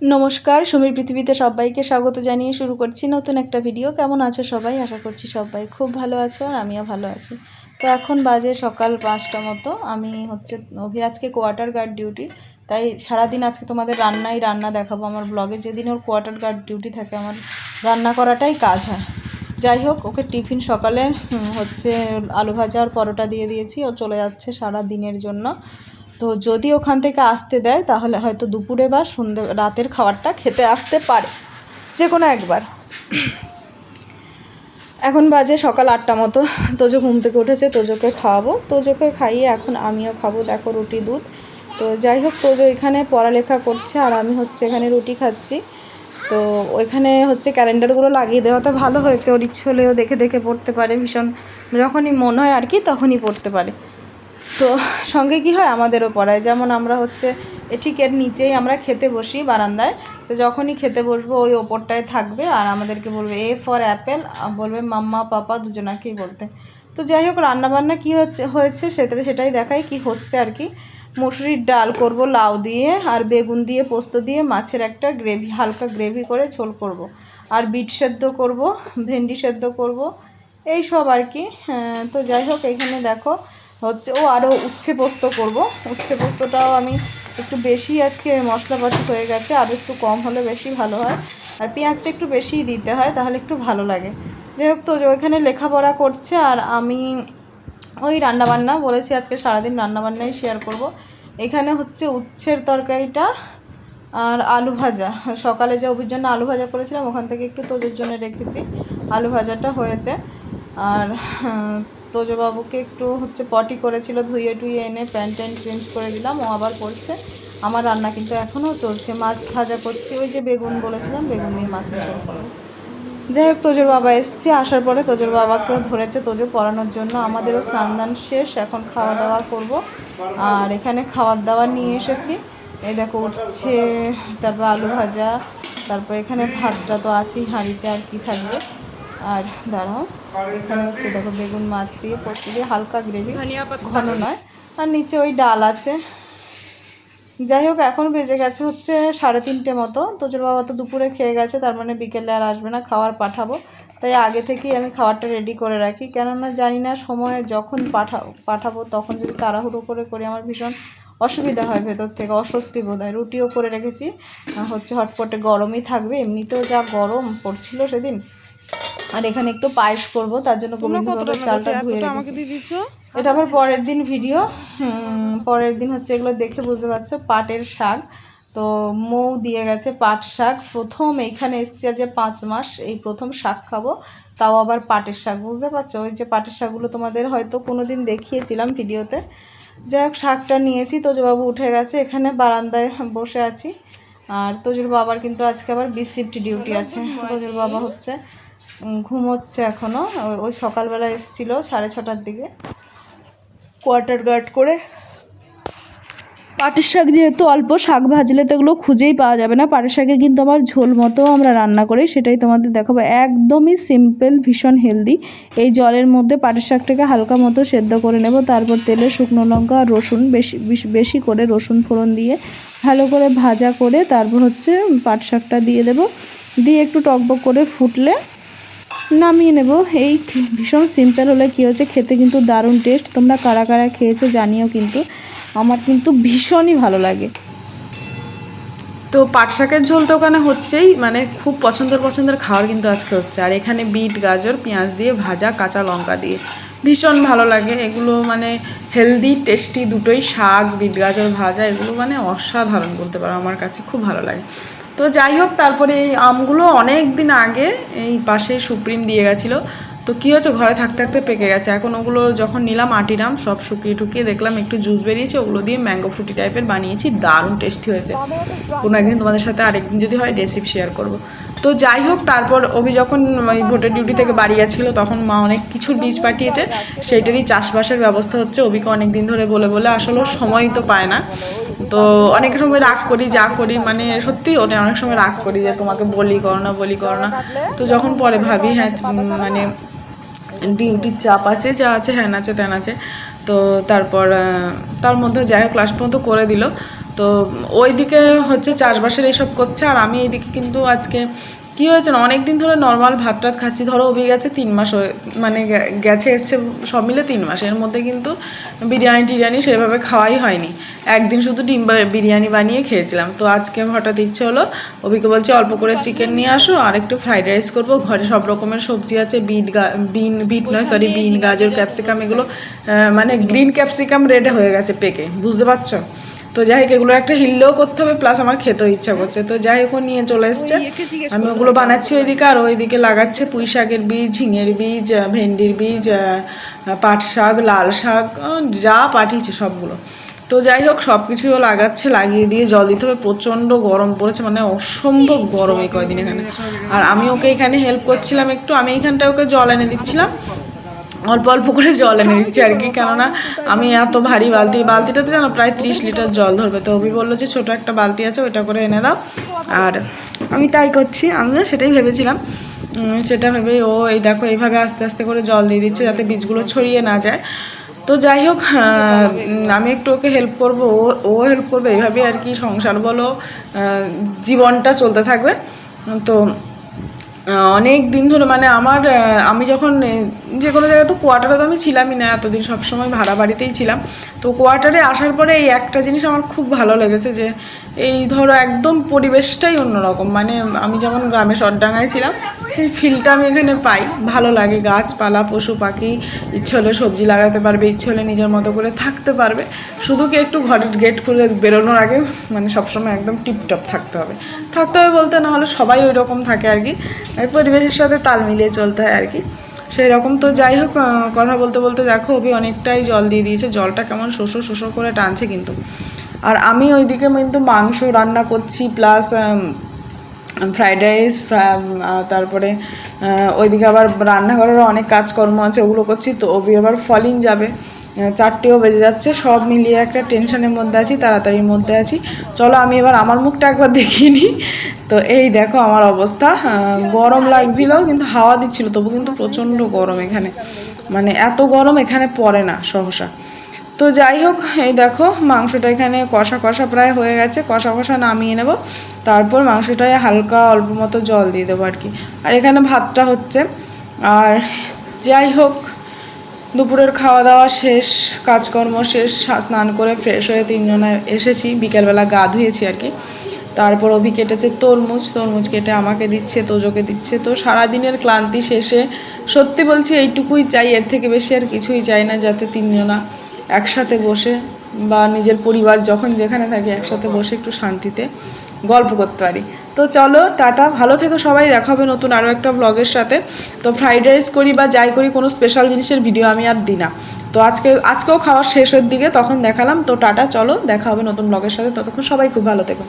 নমস্কার, সমীর পৃথিবীতে সবাইকে স্বাগত জানিয়ে শুরু করছি নতুন একটা ভিডিও। কেমন আছো সবাই? আশা করছি সবাই খুব ভালো আছো আর আমিও ভালো আছি। তো এখন বাজে সকাল পাঁচটা মতো। আমি হচ্ছে অভিরাজকে কোয়ার্টার গার্ড ডিউটি তাই সারাদিন আজকে তোমাদের রান্নাই রান্না দেখাবো। আমার ব্লগে যেদিন ওর কোয়ার্টার গার্ড ডিউটি থাকে, আমার রান্না করাটাই কাজ হয়। যাই হোক, ওকে টিফিন সকালে হচ্ছে আলু ভাজা আর পরোটা দিয়ে দিয়েছি। ও চলে যাচ্ছে সারা দিনের জন্য। তো যদি ওখান থেকে আসতে দেয়, তাহলে হয়তো দুপুরে বা সন্ধ্যে রাতের খাবারটা খেতে আসতে পারে। যে কোনো একবার। এখন বাজে সকাল আটটা মতো। তোজো ঘুম থেকে উঠেছে, তোজোকে খাওয়াবো। তোজোকে খাইয়ে এখন আমিও খাব। দেখো রুটি, দুধ। তো যাই হোক, তোজো এখানে পড়ালেখা করছে, আর আমি হচ্ছে এখানে রুটি খাচ্ছি। তো ওইখানে হচ্ছে ক্যালেন্ডারগুলো লাগিয়ে দেওয়াতে ভালো হয়েছে। ওর ইচ্ছে হলেও দেখে দেখে পড়তে পারে, ভীষণ যখনই মন হয় আর কি, তখনই পড়তে পারে। তো সঙ্গে কি হয়? আমাদেরও পড়ায়। যেমন আমরা হচ্ছে ঠিক এর নিচেই আমরা খেতে বসি বারান্দায়। তো যখনই খেতে বসবো ওই ওপরটায় থাকবে আর আমাদেরকে বলবে এ ফর অ্যাপেল। বলবে মাম্মা পাপা দুজনাকেই বলতে? তো যাই হোক রান্নাবান্না কী হচ্ছে হয়েছে সেটা সেটাই দেখায় কি হচ্ছে আর কি। মুসুরির ডাল করব লাউ দিয়ে আর বেগুন দিয়ে পোস্ত দিয়ে মাছের একটা গ্রেভি হালকা গ্রেভি করে ঝোল করব। আর বিট সেদ্ধ করব ভেন্ডি সেদ্ধ করব এই সব আর কি। হ্যাঁ, তো যাই হোক এখানে দেখো হচ্ছে ও আরও উচ্ছে পোস্ত করব। উচ্ছে পোস্তটাও আমি একটু বেশি আজকে মশলাপাতি হয়ে গেছে আর একটু কম হলে বেশি ভালো হয়। আর পেঁয়াজটা একটু বেশিই দিতে হয় তাহলে একটু ভালো লাগে। যাই হোক তো ওইখানে লেখাপড়া করছে আর আমি ওই রান্নাবান্না বলেছি আজকে সারাদিন রান্নাবান্নাই শেয়ার করব। এখানে হচ্ছে উচ্ছের তরকারিটা আর আলু ভাজা। সকালে যে অভির জন্য আলু ভাজা করেছিলাম ওখান থেকে একটু তোজোর জন্য রেখেছি। আলু ভাজাটা হয়েছে। আর হ্যাঁ, তোজোবাবুকে একটু হচ্ছে পটি করেছিল, ধুয়ে টুয়ে এনে প্যান্ট ট্যান্ট চেঞ্জ করে দিলাম, ও আবার পড়ছে আমার রান্না কিন্তু এখনও চলছে, মাছ ভাজা করছি, ওই যে বেগুন বলেছিলাম, বেগুন দিয়ে মাছ ঝোল করব যাই হোক, তোজোর বাবা এসছে, আসার পরে তোজোর বাবাকেও ধরেছে, তোজো পড়ানোর জন্য আমাদেরও স্নান দান শেষ, এখন খাওয়া দাওয়া করব। আর এখানে খাওয়ার দাওয়া নিয়ে এসেছি। এই দেখো, উঠছে, তারপর আলু ভাজা, তারপর এখানে ভাতটা তো আছেই, হাঁড়িতে আর কি থাকবে। আর দাঁড়াও এখানে হচ্ছে দেখো বেগুন মাছ দিয়ে পোস্ত দিয়ে হালকা গ্রেভি ঘন নয়। আর নিচে ওই ডাল আছে। যাই হোক এখন বেজে গেছে হচ্ছে সাড়ে তিনটে মতো। তোজোর বাবা তো দুপুরে খেয়ে গেছে তার মানে বিকেলে আর আসবে না খাবার পাঠাবো। তাই আগে থেকেই আমি খাবারটা রেডি করে রাখি। কেননা জানি না সময়ে যখন পাঠাবো পাঠাবো তখন যদি তাড়াহুড়ো করে করি আমার ভীষণ অসুবিধা হয় ভেতর থেকে অস্বস্তি বোধ হয়। রুটিও করে রেখেছি। হচ্ছে হটপটে গরমই থাকবে। এমনিতেও যা গরম পড়ছিল সেদিন আর এখানে একটু পায়েস করব তার জন্য গোবিন্দভোগের চালটা ধুয়ে রেখেছি। এটা আবার পরের দিন ভিডিও। পরের দিন হচ্ছে এগুলো দেখে বুঝতে পারছ পাটের শাক। তো মৌ দিয়ে গেছে পাট শাক। প্রথম এইখানে এসছি আজ পাঁচ মাস এই প্রথম শাক খাব তাও আবার পাটের শাক বুঝতে পারছ? ওই যে পাটের শাকগুলো তোমাদের হয়তো কোনো দিন দেখিয়েছিলাম ভিডিওতে। যাই হোক শাকটা নিয়েছি তোজবাবু উঠে গেছে এখানে বারান্দায় বসে আছি। আর তোজুর বাবার কিন্তু আজকে আবার বি শিফট ডিউটি আছে। তোজুর বাবা হচ্ছে ঘুমোচ্ছে এখনও ওই- সকালবেলা এসেছিল সাড়ে ছটার দিকে। কোয়ার্টার গার্ড করে। পাটের শাক যেহেতু অল্প, শাক ভাজলে তো এগুলো খুঁজেই পাওয়া যাবে না। পাটের শাকের কিন্তু আবার ঝোল মতো আমরা রান্না করি, সেটাই তোমাদের দেখাবো। একদমই সিম্পল ভীষণ হেলদি এই জলের মধ্যে পাটের শাকটাকে হালকা মতো সেদ্ধ করে নেব। তারপর তেলে শুকনো লঙ্কা আর রসুন বেশি- বেশি করে রসুন ফোড়ন দিয়ে ভালো করে ভাজা করে তারপর হচ্ছে পাট শাকটা দিয়ে দেব। দিয়ে একটু টকবক করে ফুটলে নামিয়ে নেব। এই ভীষণ সিম্পল হলে কী হচ্ছে খেতে কিন্তু দারুণ টেস্ট তোমরা কারা কারা খেয়েছো জানিও কিন্তু। আমার কিন্তু ভীষণই ভালো লাগে। তো পাট শাকের ঝোল তো ওখানে হচ্ছেই মানে খুব পছন্দের পছন্দের খাবার কিন্তু আজকে হচ্ছে। আর এখানে বিট, গাজর, পেঁয়াজ দিয়ে ভাজা কাঁচা লঙ্কা দিয়ে। ভীষণ ভালো লাগে। এগুলো মানে হেলদি টেস্টি দুটোই শাক, বিট, গাজর ভাজা, এগুলো মানে অসাধারণ বলতে পারো আমার কাছে। খুব ভালো লাগে। তো যাই হোক, তারপরে এই আমগুলো অনেক দিন আগে এই পাশে সুপ্রিম দিয়ে গেছিল। তো কী হচ্ছে ঘরে থাকতে থাকতে পেকে গেছে। এখন ওগুলো যখন নিলাম আটিরাম সব শুকিয়ে টুকিয়ে দেখলাম একটু জুস বেরিয়েছে, ওগুলো দিয়ে ম্যাঙ্গো ফ্রুটি টাইপের বানিয়েছি। দারুণ টেস্টি হয়েছে। কোনো একদিন তোমাদের সাথে আরেকদিন যদি হয় রেসিপি শেয়ার করব। তো যাই হোক, তারপর অভি যখন, ওই ভোটের ডিউটি থেকে বাড়ি গেছিল, তখন মা অনেক কিছুর বীজ পাঠিয়েছে। সেইটারই চাষবাসের ব্যবস্থা হচ্ছে। অভিকে অনেক দিন ধরে বলে বলে আসলে ও সময় তো পায় না। তো অনেক সময় রাগ করি, যা করি মানে সত্যি ওটা অনেক সময় রাগ করি যে তোমাকে বলি করো না, বলি করো না। তো যখন পরে ভাবি হ্যাঁ মানে ডিউটির চাপ আছে, যা আছে, হ্যান আছে তেন আছে। তো তারপর তার মধ্যে যাই হোক ক্লাস পর্যন্ত করে দিল। তো ওইদিকে হচ্ছে চাষবাসের এইসব করছে আর আমি এইদিকে কিন্তু আজকে কি হয়েছে না অনেক দিন ধরে নর্মাল ভাত টাত খাচ্ছি ধরো অভি গেছে তিন মাস হয়ে মানে গেছে এসছে সব মিলে তিন মাস। এর মধ্যে কিন্তু বিরিয়ানি টিরিয়ানি সেভাবে খাওয়াই হয়নি। একদিন শুধু ডিম বিরিয়ানি বানিয়ে খেয়েছিলাম। তো আজকে হঠাৎ ইচ্ছে হলো অভিকে বলছে অল্প করে চিকেন নিয়ে আসো আর একটু ফ্রাইড রাইস করব। ঘরে সব রকমের সবজি আছে বিট গা- বিন বিট নয় সরি বিন গাজর ক্যাপসিকাম এগুলো মানে গ্রিন ক্যাপসিকাম রেডে হয়ে গেছে পেকে বুঝতে পারছ? তো যাই হোক এগুলো একটা হিললেও করতে হবে প্লাস আমার খেতেও ইচ্ছা করছে। তো যাই হোক ও নিয়ে চলে এসছে। আমি ওগুলো বানাচ্ছি ওইদিকে আর ওইদিকে লাগাচ্ছে পুঁই শাকের বীজ ঝিঙের বীজ ভেন্ডির বীজ পাট শাক লাল শাক যা পাঠিয়েছে সবগুলো। তো যাই হোক সব কিছুও লাগাচ্ছে লাগিয়ে দিয়ে জল দিতে হবে। প্রচণ্ড গরম পড়েছে মানে অসম্ভব গরম এই কয়দিন এখানে। আর আমি ওকে এখানে হেল্প করছিলাম একটু আমি এইখানটায় ওকে জল এনে দিচ্ছিলাম। অল্প অল্প করে জল এনে দিচ্ছি আর কি। কেননা আমি এত ভারী বালতি, বালতিটাতে জানো প্রায় ত্রিশ লিটার জল ধরবে। তো অভি বলল যে ছোটো একটা বালতি আছে ওইটা করে এনে দাও। আর আমি তাই করছি, আমিও সেটাই ভেবেছিলাম। সেটা ভেবে ও এই দেখো এইভাবে আস্তে আস্তে করে জল দিয়ে দিচ্ছে যাতে বীজগুলো ছড়িয়ে না যায়। তো যাই হোক আমি একটু ওকে হেল্প করব। ও ও হেল্প করবে এইভাবে আর কি সংসার বলো জীবনটা চলতে থাকবে। তো অনেক দিন ধরে মানে আমার আমি যখন যে কোনো জায়গায় তো কোয়ার্টারে তো আমি ছিলামই না এতদিন, সবসময় ভাড়া বাড়িতেই ছিলাম। তো কোয়ার্টারে আসার পরে এই একটা জিনিস আমার খুব ভালো লেগেছে যে, এই ধরো একদম পরিবেশটাই অন্যরকম। মানে আমি যেমন গ্রামে সরডাঙ্গায় ছিলাম, সেই ফিলটা আমি এখানে পাই। ভালো লাগে, গাছপালা, পশু পাখি, ইচ্ছে হলে সবজি লাগাতে পারবে, ইচ্ছে হলে নিজের মতো করে থাকতে পারবে। শুধু কি একটু ঘরের গেট খুলে বেরোনোর আগে মানে সবসময় একদম টিপটপ থাকতে হবে। থাকতে হবে বলতে না হলে সবাই ওই রকম থাকে আর কি। পরিবেশের সাথে তাল মিলিয়ে চলতে হয় আর কি। সেই রকম তো যাই হোক কথা বলতে বলতে দেখো অভি অনেকটাই জল দিয়ে দিয়েছে, জলটা কেমন শোষো শোষো করে টানছে কিন্তু। আর আমি ওইদিকে কিন্তু মাংস রান্না করছি, প্লাস ফ্রাইড রাইস তারপরে ওইদিকে আবার রান্নাঘরেরও অনেক কাজকর্ম আছে, ওগুলো করছি, তো অভি আবার ফলিং যাবে। চারটেও বেজে যাচ্ছে। সব মিলিয়ে একটা টেনশনের মধ্যে আছি, তাড়াতাড়ির মধ্যে আছি। চলো আমি এবার আমার মুখটা একবার দেখিয়ে নিই। তো এই দেখো আমার অবস্থা। গরম লাগছিল, কিন্তু হাওয়া দিচ্ছিল, তবু কিন্তু প্রচণ্ড গরম এখানে। মানে এত গরম এখানে পড়ে না সহসা। তো যাই হোক, এই দেখো মাংসটা এখানে কষা কষা প্রায় হয়ে গেছে। কষা কষা নামিয়ে নেব। তারপর মাংসটায় হালকা অল্প মতো জল দিয়ে দেবো আর কি। আর এখানে ভাতটা হচ্ছে। আর যাই হোক দুপুরের খাওয়া দাওয়া শেষ, কাজকর্ম শেষ স্নান করে ফ্রেশ হয়ে তিনজনে এসেছি। বিকেলবেলা গা ধুয়েছি আর কি। তারপর অভি কেটেছে তরমুজ। তরমুজ কেটে আমাকে দিচ্ছে, তোজোকে দিচ্ছে। তো সারাদিনের ক্লান্তি শেষে সত্যি বলছি এইটুকুই চাই, এর থেকে বেশি আর কিছুই চাই না, যাতে তিনজনা একসাথে বসে বা নিজের পরিবার যখন যেখানে থাকে একসাথে বসে একটু শান্তিতে গল্প করতে পারি। তো চলো, টাটা, ভালো থেকো সবাই, দেখা হবে নতুন আরও একটা ব্লগের সাথে। তো ফ্রাইড রাইস করি বা যাই করি, কোনো স্পেশাল জিনিসের ভিডিও আমি আর দিই না। তো আজকে, আজকেও খাওয়ার শেষের দিকে, তখন দেখালাম। তো টাটা, চলো, দেখা হবে নতুন ব্লগের সাথে। ততক্ষণ সবাই খুব ভালো থেকো।